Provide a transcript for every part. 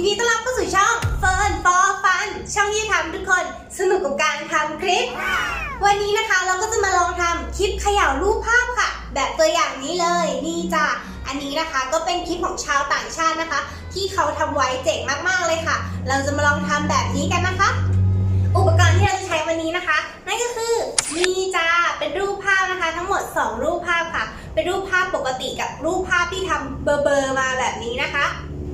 ยินดีต้อนรับเข้าสู่ช่องเฟิร์นฟอฟันช่องที่ทำทุกคนสนุกกับการทำคลิป วันนี้นะคะเราก็จะมาลองทำคลิปเขย่ารูปภาพค่ะ แบบตัวอย่างนี้เลยนี่จ้ะอันนี้นะคะก็เป็นคลิปของชาวต่างชาตินะคะ ที่เขาทำไว้เจ๋งมากๆเลยค่ะ เราจะมาลองทำแบบนี้กันนะคะ อุปกรณ์ที่เราจะใช้วันนี้นะคะ นั่นก็คือนี่จ้าเป็นรูปภาพนะคะ ทั้งหมด 2 รูปภาพค่ะ เป็นรูปภาพปกติกับรูปภาพที่ทำเบอร์เบอร์มาแบบนี้นะคะ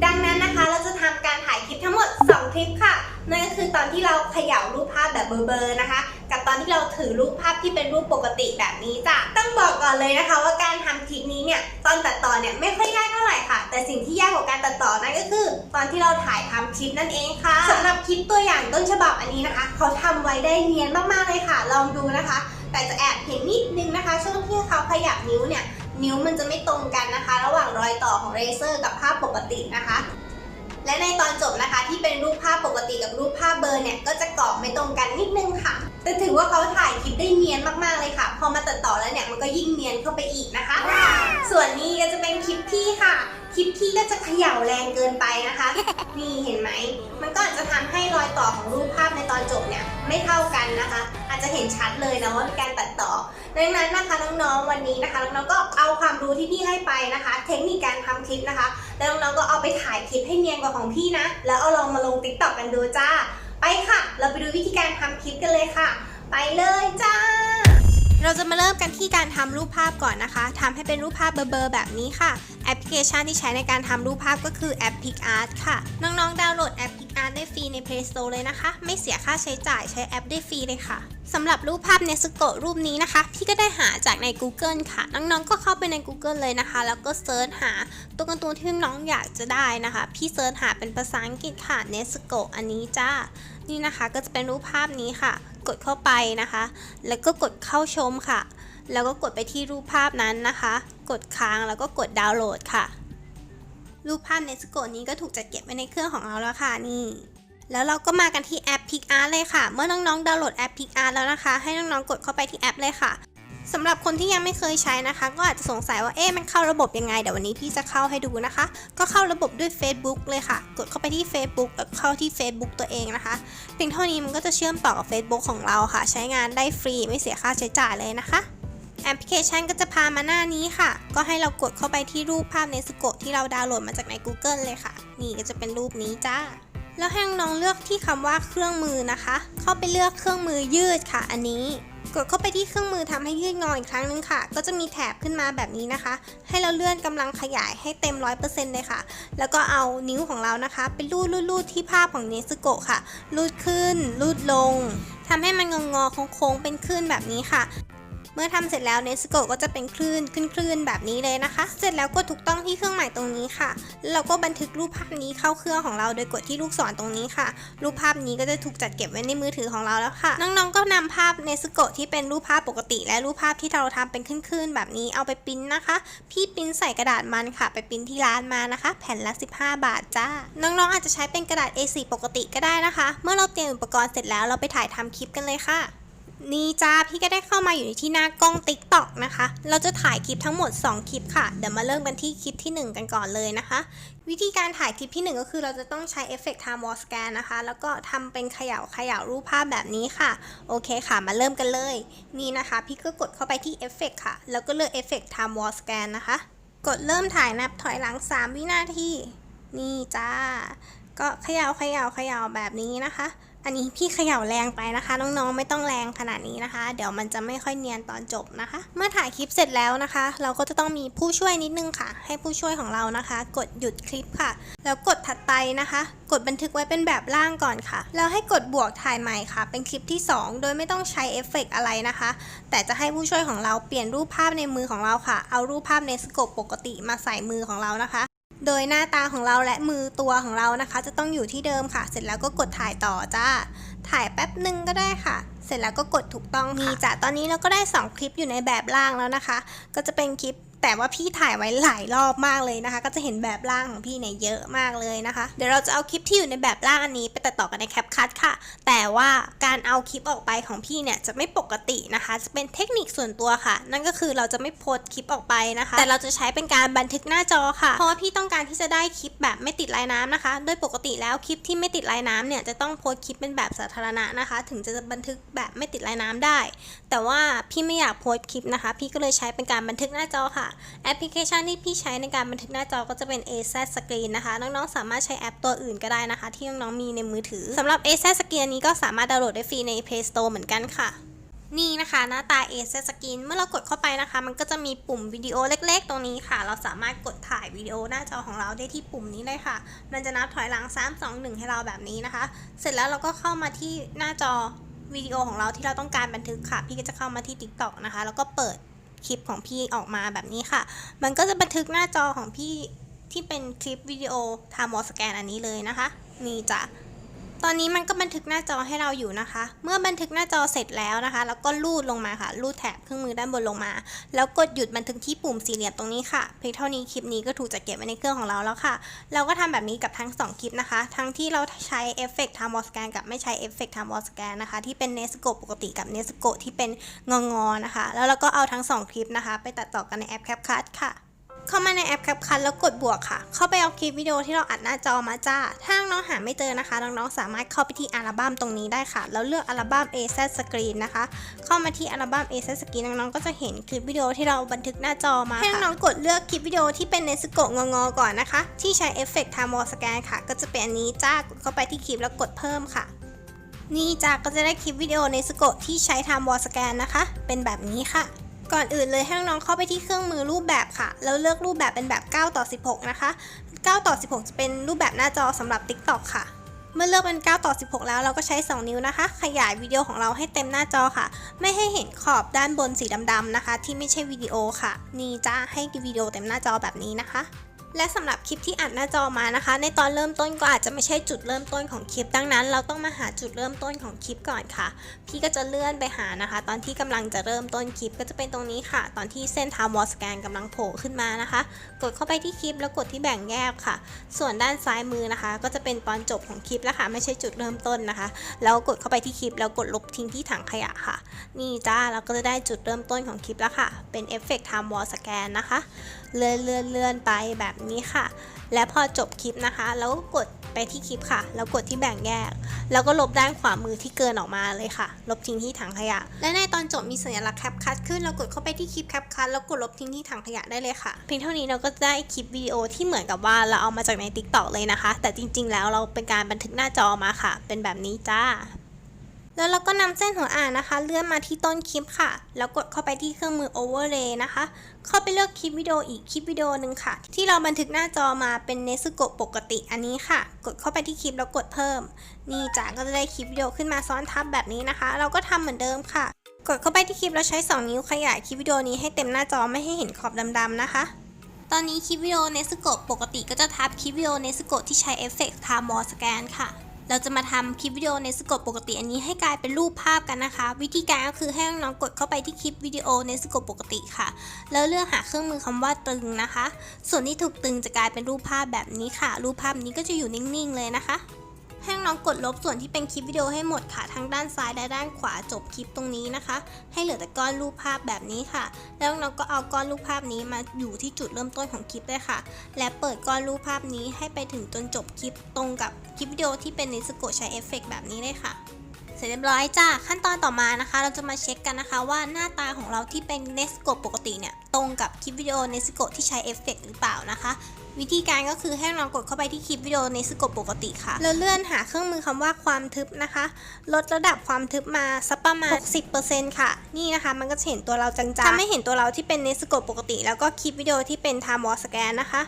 ดังนั้นนะคะเราจะทำการถ่ายคลิปทั้งหมด 2 คลิปค่ะ นั่นก็คือตอนที่เราเขย่ารูปภาพแบบเบอร์ๆนะคะ กับตอนที่เราถือรูปภาพที่เป็นรูปปกติแบบนี้จ้ะ ต้องบอกก่อนเลยนะคะว่าการทำคลิปนี้เนี่ยตอนตัดต่อเนี่ยไม่ค่อยยากเท่าไหร่ค่ะ แต่สิ่งที่ยากกว่าการตัดต่อนั่นก็คือ ตอนที่เราถ่ายทำคลิปนั่นเองค่ะสำหรับคลิปตัวอย่างต้นฉบับอันนี้นะคะ เขาทำไว้ได้เนียนมากๆเลยค่ะ ลองดูนะคะ แต่จะแอบเห็นนิดนึงนะคะ ช่วงที่เขาขยับนิ้วเนี่ย นิ้วมันจะไม่ตรงกันนะคะ ระหว่างรอยต่อของเรเซอร์กับภาพปกตินะคะ และในตอนจบนะคะที่เป็นรูปภาพปกติกับรูปภาพเบอร์เนี่ยก็จะกรอบไม่ตรงกันนิดนึงค่ะ แต่ถือว่าเขาถ่ายคลิปได้เนียนมากๆเลยค่ะ อมาตัดต่อแล้วเนี่ยมันก็ยิ่งเนียนเข้าไปอีกนะคะ ส่วนนี้ก็จะเป็นคลิปที่ค่ะ คลิปที่ก็จะเขย่าแรงเกินไปนะคะ นี่เห็นไหม มันก็อาจจะทำให้รอยต่อของรูปภาพในตอนจบเนี่ยไม่เท่ากันนะคะ อาจจะเห็นชัดเลยนะว่ามีการตัดต่อ ดังนั้นนะคะน้องๆวันนี้นะคะน้องๆก็เอาความรู้ที่พี่ให้ไปนะคะ เทคนิคการทำคลิปนะคะ แล้วน้องๆก็เอาไปถ่ายคลิปให้เนียนกว่าของพี่นะ แล้วเอาลองมาลงติ๊กต็อกกันดูจ้า ไปค่ะ เราไปดูวิธีการทำคลิปกันเลยค่ะ ไปเลยจ้า เราจะมาเริ่มกันที่การทำรูปภาพก่อนนะคะทำให้เป็นรูปภาพเบลอๆแบบนี้ค่ะ แอปพลิเคชันที่ใช้ในการทำรูปภาพก็คือแอป PicArt ค่ะ น้องๆ ดาวน์โหลดแอป PicArt ได้ฟรีใน Play Store เลยนะคะ ไม่เสียค่าใช้จ่ายใช้แอปได้ฟรีเลยค่ะสำหรับรูปภาพเนสโกะรูปนี้นะคะ พี่ก็ได้หาจากใน Google ค่ะ น้องๆ ก็เข้าไปใน Google เลยนะคะ แล้วก็เซิร์ชหาตัวการ์ตูนที่น้องอยากจะได้นะคะ พี่เซิร์ชหาเป็นภาษาอังกฤษค่ะเนสโกะอันนี้จ้านี่นะคะก็จะเป็นรูปภาพนี้ค่ะ กดเข้าไปนะคะ แล้วก็กดเข้าชมค่ะ แล้วก็กดไปที่รูปภาพนั้นนะคะ กดค้างแล้วก็กดดาวน์โหลดค่ะ รูปภาพเนสโกนี้ก็ถูกจัดเก็บไว้ในเครื่องของเราแล้วค่ะนี่แล้วเราก็มากันที่แอป PicArt เลยค่ะ เมื่อน้องๆดาวน์โหลดแอป PicArt แล้วนะคะ ให้น้องๆกดเข้าไปที่แอปเลยค่ะ สำหรับคนที่ยังไม่เคยใช้นะคะ ก็อาจจะสงสัยว่าเอ๊ะมันเข้าระบบยังไง เดี๋ยววันนี้พี่จะเข้าให้ดูนะคะ ก็เข้าระบบด้วย Facebook เลยค่ะ กดเข้าไปที่ Facebook แล้วเข้าที่ Facebook ตัวเองนะคะ เพียงเท่านี้มันก็จะเชื่อมต่อกับ Facebook ของเราค่ะ ใช้งานได้ฟรีไม่เสียค่าใช้จ่ายเลยนะคะแอปพลิเคชันก็จะพามาหน้านี้ค่ะ ก็ให้เรากดเข้าไปที่รูปภาพในสโกะที่เราดาวน์โหลดมาจากใน Google เลยค่ะ นี่ก็จะเป็นรูปนี้จ้า แล้วให้น้องเลือกที่คำว่าเครื่องมือนะคะ เข้าไปเลือกเครื่องมือยืดค่ะ อันนี้ กดเข้าไปที่เครื่องมือทำให้ยืดงออีกครั้งนึงค่ะ ก็จะมีแถบขึ้นมาแบบนี้นะคะ ให้เราเลื่อนกำลังขยายให้เต็ม 100%เลยค่ะ แล้วก็เอานิ้วของเรานะคะไปลูดลูดๆๆที่ภาพของเนสโกะค่ะ ลูดขึ้น ลูดลงทำให้มันงองอโค้งๆเป็นคลื่นแบบนี้ค่ะ เมื่อทำเสร็จแล้วเนสโกก็จะเป็นคลื่นขึ้นคลื่นแบบนี้เลยนะคะ เสร็จแล้วกดถูกต้องที่เครื่องหมายตรงนี้ค่ะแล้วเราก็บันทึกรูปภาพนี้เข้าเครื่องของเราโดยกดที่ลูกศรตรงนี้ค่ะ รูปภาพนี้ก็จะถูกจัดเก็บไว้ในมือถือของเราแล้วค่ะ น้องๆก็นำภาพเนสโกที่เป็นรูปภาพปกติ และรูปภาพที่เราทำเป็นคลื่นๆแบบนี้เอาไปปริ้นนะคะ พี่ปริ้นใส่กระดาษมันค่ะ ไปปริ้นที่ร้านมานะคะ แผ่นละ 15 บาทจ้า น้องๆ อาจจะใช้เป็นกระดาษ A4 ปกติก็ได้นะคะ เมื่อเราเตรียมอุปกรณ์เสร็จแล้วเราไปถ่ายทำคลิปกันเลยค่ะ นี่จ้าพี่ก็ได้เข้ามาอยู่ที่หน้ากล้อง Tik t o อกนะคะ เราจะถ่ายคลิปทั้งหมด 2 คลิปค่ะ เดี๋ยวมาเริ่มกันที่คลิปที่ 1 กันก่อนเลยนะคะ วิธีการถ่ายคลิปที่ 1 ก็คือเราจะต้องใช้เอฟเฟกต์ Time War Scan นะคะ แล้วก็ทำเป็นเขย่าเขย่ารูปภาพแบบนี้ค่ะ โอเคค่ะมาเริ่มกันเลย นี่นะคะ พี่ก็กดเข้าไปที่เอฟเฟกต์ค่ะ แล้วก็เลือกเอฟเฟกต์ Time War Scan นะคะ กดเริ่มถ่ายนับถอยหลัง 3 วินาที นี่จ้า ก็เขย่าเขย่าเขย่าแบบนี้นะคะ อันนี้พี่เขย่าแรงไปนะคะ น้องๆไม่ต้องแรงขนาดนี้นะคะ เดี๋ยวมันจะไม่ค่อยเนียนตอนจบนะคะ เมื่อถ่ายคลิปเสร็จแล้วนะคะ เราก็จะต้องมีผู้ช่วยนิดนึงค่ะ ให้ผู้ช่วยของเรานะคะ กดหยุดคลิปค่ะ แล้วกดถัดไปนะคะ กดบันทึกไว้เป็นแบบล่างก่อนค่ะ แล้วให้กดบวกถ่ายใหม่ค่ะ เป็นคลิปที่ 2 โดยไม่ต้องใช้เอฟเฟกต์อะไรนะคะ แต่จะให้ผู้ช่วยของเราเปลี่ยนรูปภาพในมือของเราค่ะ เอารูปภาพในสโคปปกติมาใส่มือของเรานะคะ โดยหน้าตาของเราและมือตัวของเรานะคะ จะต้องอยู่ที่เดิมค่ะ เสร็จแล้วก็กดถ่ายต่อจ้า ถ่ายแป๊บหนึ่งก็ได้ค่ะ เสร็จแล้วก็กดถูกต้องมีจ้ะตอนนี้เราก็ได้ 2 คลิปอยู่ในแบบล่างแล้วนะคะ ก็จะเป็นคลิป แต่ว่าพี่ถ่ายไว้หลายรอบมากเลยนะคะ ก็จะเห็นแบบร่างของพี่เนี่ยเยอะมากเลยนะคะ เดี๋ยวเราจะเอาคลิปที่อยู่ในแบบร่างอันนี้ไปตัดต่อกันในแคปคัทค่ะ แต่ว่าการเอาคลิปออกไปของพี่เนี่ยจะไม่ปกตินะคะ จะเป็นเทคนิคส่วนตัวค่ะ นั่นก็คือเราจะไม่โพสคลิปออกไปนะคะ แต่เราจะใช้เป็นการบันทึกหน้าจอค่ะ เพราะว่าพี่ต้องการที่จะได้คลิปแบบไม่ติดลายน้ำนะคะ โดยปกติแล้วคลิปที่ไม่ติดลายน้ำเนี่ยจะต้องโพสคลิปเป็นแบบสาธารณะนะคะ ถึงจะบันทึกแบบไม่ติดลายน้ำได้ แต่ว่าพี่ไม่อยากโพสคลิปนะคะ พี่ก็เลยใช้เป็นการบันทึกหน้าจอค่ะแอปพลิเคชันที่พี่ใช้ในการบันทึกหน้าจอก็จะเป็น AZ Screen นะคะ น้องๆ สามารถใช้แอปตัวอื่นก็ได้นะคะ ที่น้องๆ มีในมือถือสำหรับ AZ Screen อันนี้ก็สามารถดาวน์โหลดได้ฟรีใน Play Store เหมือนกันค่ะนี่นะคะหน้าตา AZ Screen เมื่อเรากดเข้าไปนะคะ มันก็จะมีปุ่มวิดีโอเล็ก ๆ ตรงนี้ค่ะ เราสามารถกดถ่ายวิดีโอหน้าจอของเราได้ที่ปุ่มนี้เลยค่ะ มันจะนับถอยหลัง 3 2 1 ให้เราแบบนี้นะคะ เสร็จแล้วเราก็เข้ามาที่หน้าจอวิดีโอของเราที่เราต้องการบันทึกค่ะ พี่ก็จะเข้ามาที่ TikTok นะคะ แล้วก็เปิด คลิปของพี่ออกมาแบบนี้ค่ะ มันก็จะบันทึกหน้าจอของพี่ที่เป็นคลิปวิดีโอทามอสแกนอันนี้เลยนะคะ นี่จ้ะ ตอนนี้มันก็บันทึกหน้าจอให้เราอยู่นะคะ เมื่อบันทึกหน้าจอเสร็จแล้วนะคะ แล้วก็ลูดลงมาค่ะ ลูดแถบเครื่องมือด้านบนลงมา แล้วกดหยุดบันทึกที่ปุ่มสี่เหลี่ยมตรงนี้ค่ะ เพียงเท่านี้คลิปนี้ก็ถูกจัดเก็บไว้ในเครื่องของเราแล้วค่ะ เราก็ทำแบบนี้กับทั้ง 2 คลิปนะคะ ทั้งที่เราใช้เอฟเฟกต์ทามอสแกนกับไม่ใช้เอฟเฟกต์ทามอสแกนนะคะ ที่เป็นเนสโกปกติกับเนสโกที่เป็นงองอๆนะคะ แล้วเราก็เอาทั้ง 2 คลิปนะคะ ไปตัดต่อกันในแอป CapCut ค่ะ เข้ามาในแอป CapCut แล้วกดบวกค่ะ เข้าไปเอาคลิปวิดีโอที่เราอัดหน้าจอมาจ้า ถ้าน้องหาไม่เจอนะคะ น้องๆสามารถเข้าไปที่อัลบั้มตรงนี้ได้ค่ะ แล้วเลือกอัลบั้ม AZ Screen นะคะ เข้ามาที่อัลบั้ม AZ Screen น้องๆก็จะเห็นคลิปวิดีโอที่เราบันทึกหน้าจอมาให้น้องๆกดเลือกคลิปวิดีโอที่เป็นเนสโกะงๆก่อนนะคะ ที่ใช้เอฟเฟกต์ทามอสแกนค่ะ ก็จะเป็นอันนี้จ้ากดเข้าไปที่คลิปแล้วกดเพิ่มค่ะ นี่จ้าก็จะได้คลิปวิดีโอในสโกะที่ใช้ทำวอลสแกนนะคะ เป็นแบบนี้ค่ะ ก่อนอื่นเลยให้น้องเข้าไปที่เครื่องมือรูปแบบค่ะ แล้วเลือกรูปแบบเป็นแบบ 9 ต่อ 16 นะคะ 9 ต่อ 16 จะเป็นรูปแบบหน้าจอสำหรับ TikTok ค่ะ เมื่อเลือกเป็น 9 ต่อ 16 แล้วเราก็ใช้ 2 นิ้วนะคะ ขยายวิดีโอของเราให้เต็มหน้าจอค่ะ ไม่ให้เห็นขอบด้านบนสีดำๆนะคะ ที่ไม่ใช่วิดีโอค่ะ นี่จ้าให้วิดีโอเต็มหน้าจอแบบนี้นะคะ และสำหรับคลิปที่อัดหน้าจอมานะคะ ในตอนเริ่มต้นก็อาจจะไม่ใช่จุดเริ่มต้นของคลิป ดังนั้น เราต้องมาหาจุดเริ่มต้นของคลิปก่อนค่ะ พี่ก็จะเลื่อนไปหานะคะ ตอนที่กำลังจะเริ่มต้นคลิปก็จะเป็นตรงนี้ค่ะ ตอนที่เส้นทาวอสแกนกำลังโผล่ขึ้นมานะคะ กดเข้าไปที่คลิปแล้วกดที่แบ่งแยกค่ะ ส่วนด้านซ้ายมือนะคะ ก็จะเป็นตอนจบของคลิปแล้วค่ะ ไม่ใช่จุดเริ่มต้นนะคะ แล้วกดเข้าไปที่คลิปแล้วกดลบทิ้งที่ถังขยะค่ะ นี่จ้าเราก็จะได้จุดเริ่มต้นของคลิปแล้วค่ะ เป็นเอฟเฟกต์ทำวอลสแกนนะคะ เลื่อนเลื่อนเลื่อนไปแบบนี้ค่ะ และพอจบคลิปนะคะแล้วก็กดไปที่คลิปค่ะ แล้วกดที่แบ่งแยก แล้วก็ลบด้านขวามือที่เกินออกมาเลยค่ะ ลบทิ้งที่ถังขยะ และในตอนจบมีสัญลักษณ์แคปคัทขึ้น เรากดเข้าไปที่คลิปแคปคัทแล้วกดลบทิ้งที่ถังขยะได้เลยค่ะ เพียงเท่านี้เราก็ได้คลิปวิดีโอที่เหมือนกับว่าเราเอามาจากใน t ิ k t o k เลยนะคะ แต่จริง ๆ แล้วเราเป็นการบันทึกหน้าจอมาค่ะ เป็นแบบนี้จ้า แล้วเราก็นำเส้นหัวอ่านนะคะ เลื่อนมาที่ต้นคลิปค่ะ แล้วกดเข้าไปที่เครื่องมือ overlay นะคะ เข้าไปเลือกคลิปวิดีโออีกคลิปวิดีโอหนึ่งค่ะ ที่เราบันทึกหน้าจอมาเป็นเนสโกปกติอันนี้ค่ะ กดเข้าไปที่คลิปแล้วกดเพิ่ม นี่จ้าก็จะได้คลิปวิดีโอขึ้นมาซ้อนทับแบบนี้นะคะ เราก็ทำเหมือนเดิมค่ะ กดเข้าไปที่คลิปแล้วใช้ 2 นิ้วขยายคลิปวิดีโอนี้ให้เต็มหน้าจอไม่ให้เห็นขอบดำๆนะคะตอนนี้คลิปวิดีโอเนสโกปกติก็จะทับคลิปวิดีโอเนสโกที่ใช้เอฟเฟกต์ทามอสแกนค่ะ เราจะมาทำคลิปวิดีโอในสกปปกติอันนี้ให้กลายเป็นรูปภาพกันนะคะ วิธีการก็คือให้น้องๆกดเข้าไปที่คลิปวิดีโอในสกปปกติค่ะ แล้วเลือกหาเครื่องมือคำว่าตึงนะคะ ส่วนที่ถูกตึงจะกลายเป็นรูปภาพแบบนี้ค่ะ รูปภาพนี้ก็จะอยู่นิ่งๆเลยนะคะ ให้น้องกดลบส่วนที่เป็นคลิปวิดีโอให้หมดค่ะทั้งด้านซ้ายและด้านขวาจบคลิปตรงนี้นะคะ ให้เหลือแต่ก้อนรูปภาพแบบนี้ค่ะ แล้วน้องก็เอาก้อนรูปภาพนี้มาอยู่ที่จุดเริ่มต้นของคลิปได้ค่ะ และเปิดก้อนรูปภาพนี้ให้ไปถึงจนจบคลิปตรงกับคลิปวิดีโอที่เป็นในสโกใช้เอฟเฟกต์แบบนี้เลยค่ะเสร็จเรียบร้อยจ้าขั้นตอนต่อมานะคะ เราจะมาเช็คกันนะคะว่าหน้าตาของเราที่เป็นเนสโกปกติเนี่ย ตรงกับคลิปวิดีโอเนสโกที่ใช้เอฟเฟกต์หรือเปล่านะคะ วิธีการก็คือให้เรากดเข้าไปที่คลิปวิดีโอในสโกปปกติค่ะ แล้วเลื่อนหาเครื่องมือคำว่าความทึบนะคะ ลดระดับความทึบมาสักประมาณ 60%ค่ะ นี่นะคะ มันก็จะเห็นตัวเราจางๆทำให้เห็นตัวเราที่เป็นในสโกปปกติ แล้วก็คลิปวิดีโอที่เป็นไทม์วอลสแกนนะคะ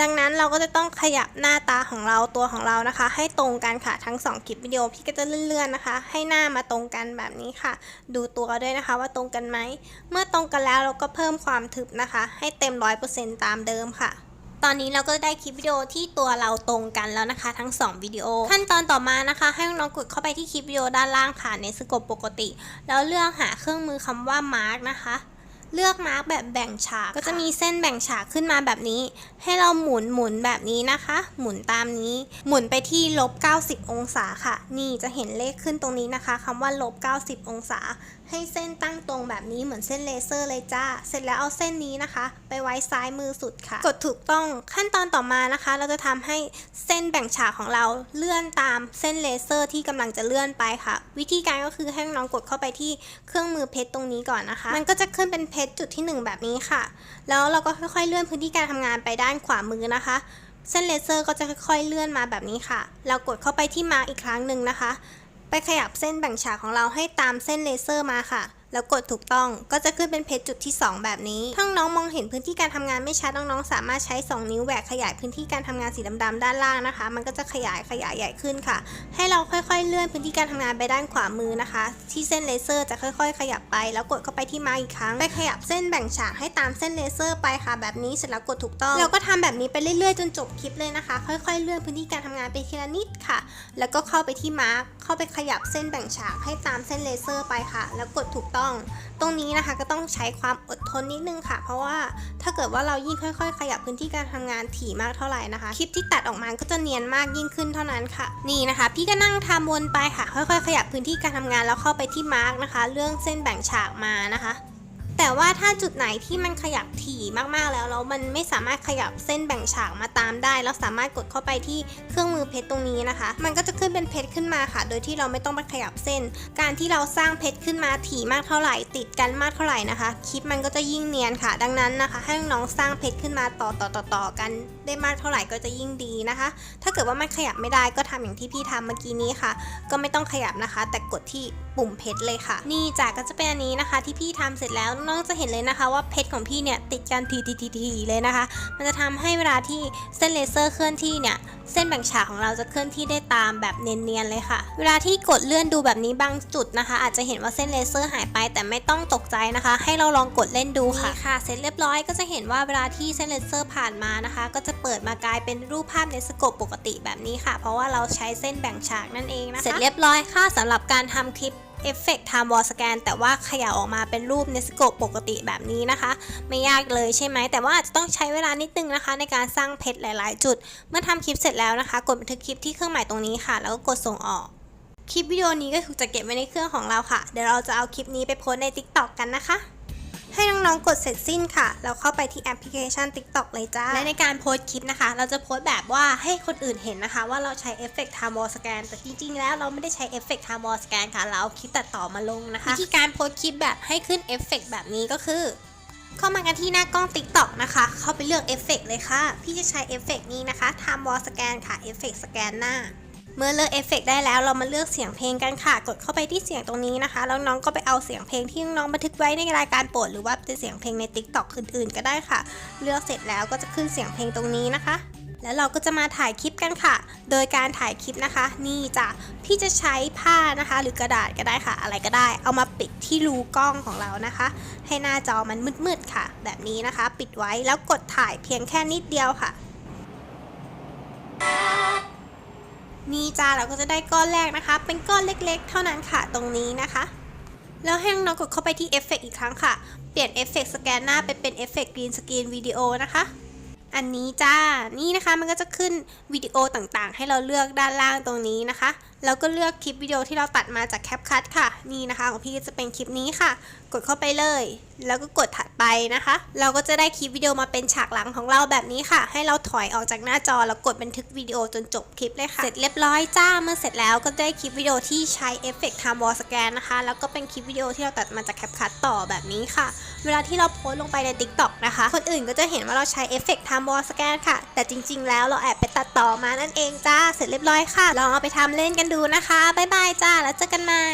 ดังนั้นเราก็จะต้องขยับหน้าตาของเราตัวของเรานะคะ ให้ตรงกันค่ะทั้ง 2 คลิปวิดีโอพี่ก็จะเลื่อนๆนะคะ ให้หน้ามาตรงกันแบบนี้ค่ะ ดูตัวด้วยนะคะว่าตรงกันไหม เมื่อตรงกันแล้วเราก็เพิ่มความทึบนะคะ ให้เต็ม 100%ตามเดิมค่ะ ตอนนี้เราก็ได้คลิปวิดีโอที่ตัวเราตรงกันแล้วนะคะ ทั้ง 2 วิดีโอ ขั้นตอนต่อมานะคะ ให้น้องกดเข้าไปที่คลิปวิดีโอด้านล่างค่ะในสกปปกติ แล้วเลือกหาเครื่องมือคำว่า mark นะคะเลือกมาร์กแบบแบ่งฉากก็จะมีเส้นแบ่งฉากขึ้นมาแบบนี้ ให้เราหมุนหมุนแบบนี้นะคะ หมุนตามนี้ หมุนไปที่ลบ90 องศาค่ะ นี่จะเห็นเลขขึ้นตรงนี้นะคะคำว่าลบ90 องศาให้เส้นตั้งตรงแบบนี้เหมือนเส้นเลเซอร์เลยจ้า เสร็จแล้วเอาเส้นนี้นะคะ ไปไว้ซ้ายมือสุดค่ะ กดถูกต้องขั้นตอนต่อมานะคะ เราจะทำให้เส้นแบ่งฉากของเราเลื่อนตามเส้นเลเซอร์ที่กำลังจะเลื่อนไปค่ะ วิธีการก็คือให้น้องกดเข้าไปที่เครื่องมือเพชรตรงนี้ก่อนนะคะ มันก็จะขึ้นเป็นเพชรจุดที่หนึ่งแบบนี้ค่ะ แล้วเราก็ค่อยๆเลื่อนพื้นที่การทำงานไปด้านขวามือนะคะ เส้นเลเซอร์ก็จะค่อยๆเลื่อนมาแบบนี้ค่ะ เรากดเข้าไปที่มาร์กอีกครั้งหนึ่งนะคะ ไปขยับเส้นแบ่งฉากของเราให้ตามเส้นเลเซอร์มาค่ะ แล้วกดถูกต้องก็จะขึ้นเป็นเพจจุดที่ 2 แบบนี้ถ้าน้องมองเห็นพื้นที่การทำงานไม่ชัดน้องๆ สามารถใช้ 2 นิ้วแหวกขยายพื้นที่การทำงานสีดำๆด้านล่างนะคะ มันก็จะขยายขยายใหญ่ขึ้นค่ะ ให้เราค่อยๆ เลื่อนพื้นที่การทำงานไปด้านขวามือนะคะ ที่เส้นเลเซอร์จะค่อย ๆ ขยับไป แล้วกดเข้าไปที่มาร์กอีกครั้งไปขยับเส้นแบ่งฉากให้ตามเส้นเลเซอร์ไปค่ะ แบบนี้เสร็จแล้วกดถูกต้องเราก็ทำแบบนี้ไปเรื่อยๆ จนจบคลิปเลยนะคะ ค่อยๆ เลื่อนพื้นที่การทำงานไปทีละนิดค่ะ แล้วก็เข้าไปที่มาร์กเข้าไปขยับเส้นแบ่งฉากให้ตามเส้นเลเซอร์ไปค่ะ แล้วกดถูกต้องตรงนี้นะคะก็ต้องใช้ความอดทนนิดนึงค่ะ เพราะว่าถ้าเกิดว่าเรายิ่งค่อย ๆ ขยับพื้นที่การทำงานถี่มากเท่าไหร่นะคะ คลิปที่ตัดออกมาก็จะเนียนมากยิ่งขึ้นเท่านั้นค่ะ นี่นะคะ พี่ก็นั่งทำวนไปค่ะ ค่อย ๆ ขยับพื้นที่การทำงานแล้วเข้าไปที่มาร์กนะคะ เรื่องเส้นแบ่งฉากมานะคะ แต่ว่าถ้าจุดไหนที่มันขยับถี่มากๆแล้วแล้วมันไม่สามารถขยับเส้นแบ่งฉากมาตามได้ แล้วสามารถกดเข้าไปที่เครื่องมือเพชรตรงนี้นะคะ มันก็จะขึ้นเป็นเพชรขึ้นมาค่ะ โดยที่เราไม่ต้องไปขยับเส้น การที่เราสร้างเพชรขึ้นมาถี่มากเท่าไหร่ ติดกันมากเท่าไหร่นะคะ คลิปมันก็จะยิ่งเนียนค่ะ ดังนั้นนะคะ ให้น้องๆสร้างเพชรขึ้นมาต่อต่อต่อต่อกันได้มากเท่าไหร่ก็จะยิ่งดีนะคะ ถ้าเกิดว่ามันขยับไม่ได้ก็ทำอย่างที่พี่ทำเมื่อกี้นี้ค่ะ ก็ไม่ต้องขยับนะคะ แต่กดที่ปุ่มเพชรเลยค่ะ นี่จากก็จะเป็นอันนี้นะคะ ที่พี่ทำเสร็จแล้วน้องๆจะเห็นเลยนะคะ ว่าเพชรของพี่เนี่ยติดกันทีทีทีเลยนะคะ มันจะทำให้เวลาที่เส้นเลเซอร์เคลื่อนที่เนี่ยเส้นแบ่งฉากของเราจะเคลื่อนที่ได้ตามแบบเนียนๆเลยค่ะ เวลาที่กดเลื่อนดูแบบนี้บางจุดนะคะ อาจจะเห็นว่าเส้นเลเซอร์หายไปแต่ไม่ต้องตกใจนะคะ ให้เราลองกดเล่นดูค่ะค่ะเสร็จเรียบร้อยก็จะเห็นว่าเวลาที่เส้นเลเซอร์ผ่านมานะคะ ก็จะเปิดมากลายเป็นรูปภาพในสโคปปกติแบบนี้ค่ะ เพราะว่าเราใช้เส้นแบ่งฉากนั่นเองนะคะเสร็จเรียบร้อยค่ะสำหรับการทำคลิป เอฟเฟกต์ไทม์วอลสแกนแต่ว่าขยับออกมาเป็นรูปเนสโกปกติแบบนี้นะคะ ไม่ยากเลยใช่ไหม แต่ว่าอาจจะต้องใช้เวลานิดนึงนะคะ ในการสร้างเพชรหลาย ๆ จุด เมื่อทำคลิปเสร็จแล้วนะคะ กดบันทึกคลิปที่เครื่องหมายตรงนี้ค่ะ แล้วก็กดส่งออก คลิปวิดีโอนี้ก็ถูกจะเก็บไว้ในเครื่องของเราค่ะ เดี๋ยวเราจะเอาคลิปนี้ไปโพสใน TikTok กันนะคะ ให้น้องๆกดเสร็จสิ้นค่ะ แล้วเข้าไปที่แอปพลิเคชัน TikTok เลยจ้า และในการโพสต์คลิปนะคะ เราจะโพสต์แบบว่าให้คนอื่นเห็นนะคะ ว่าเราใช้เอฟเฟกต์ time wall scan แต่จริงๆ แล้วเราไม่ได้ใช้เอฟเฟกต์ time wall scan ค่ะ เราเอาคลิปตัดต่อมาลงนะคะวิธีการโพสต์คลิปแบบให้ขึ้นเอฟเฟกต์แบบนี้ก็คือเข้ามากันที่หน้ากล้อง TikTok นะคะ เข้าไปเลือกเอฟเฟกต์เลยค่ะ พี่จะใช้เอฟเฟกต์นี้นะคะ time wall scan ค่ะ เอฟเฟกต์สแกนหน้า เมื่อเลือกเอฟเฟกต์ได้แล้วเรามาเลือกเสียงเพลงกันค่ะ กดเข้าไปที่เสียงตรงนี้นะคะ แล้วน้องก็ไปเอาเสียงเพลงที่น้องบันทึกไว้ในรายการโปรดหรือว่าเป็นเสียงเพลงใน TikTok อื่นๆ ก็ได้ค่ะ เลือกเสร็จแล้วก็จะขึ้นเสียงเพลงตรงนี้นะคะ แล้วเราก็จะมาถ่ายคลิปกันค่ะ โดยการถ่ายคลิปนะคะ นี่จ้ะพี่จะใช้ผ้านะคะ หรือกระดาษก็ได้ค่ะ อะไรก็ได้ เอามาปิดที่รูกล้องของเรานะคะ ให้หน้าจอมันมืดๆค่ะ แบบนี้นะคะ ปิดไว้แล้วกดถ่ายเพียงแค่นิดเดียวค่ะ นี่จ้าเราก็จะได้ก้อนแรกนะคะ เป็นก้อนเล็กๆ เท่านั้นค่ะตรงนี้นะคะ แล้วให้น้องกดเข้าไปที่เอฟเฟกอีกครั้งค่ะ เปลี่ยนเอฟเฟกสแกนหน้าไปเป็นเอฟเฟกกรีนสกรีนวิดีโอนะคะ อันนี้จ้า นี่นะคะมันก็จะขึ้นวิดีโอต่างๆ ให้เราเลือกด้านล่างตรงนี้นะคะ แล้วก็เลือกคลิปวิดีโอที่เราตัดมาจากแคปคัทค่ะ นี่นะคะของพี่จะเป็นคลิปนี้ค่ะ กดเข้าไปเลย แล้วก็กดถัดไปนะคะ เราก็จะได้คลิปวิดีโอมาเป็นฉากหลังของเราแบบนี้ค่ะ ให้เราถอยออกจากหน้าจอแล้วกดบันทึกวิดีโอจนจบคลิปเลยค่ะ เสร็จเรียบร้อยจ้า เมื่อเสร็จแล้วก็ได้คลิปวิดีโอที่ใช้เอฟเฟกต์ time wall scan นะคะ แล้วก็เป็นคลิปวิดีโอที่เราตัดมาจากแคปคัทต่อแบบนี้ค่ะ เวลาที่เราโพสต์ลงไปใน TikTok นะคะ คนอื่นก็จะเห็นว่าเราใช้เอฟเฟกต์ time wall scan ค่ะ แต่จริง ๆ แล้วเราแอบไปตัดต่อมานั่นเองจ้า เสร็จเรียบร้อยค่ะ ลองเอาไปทำเล่นกันดูนะคะบ๊ายบายจ้า แล้วเจอกันใหม่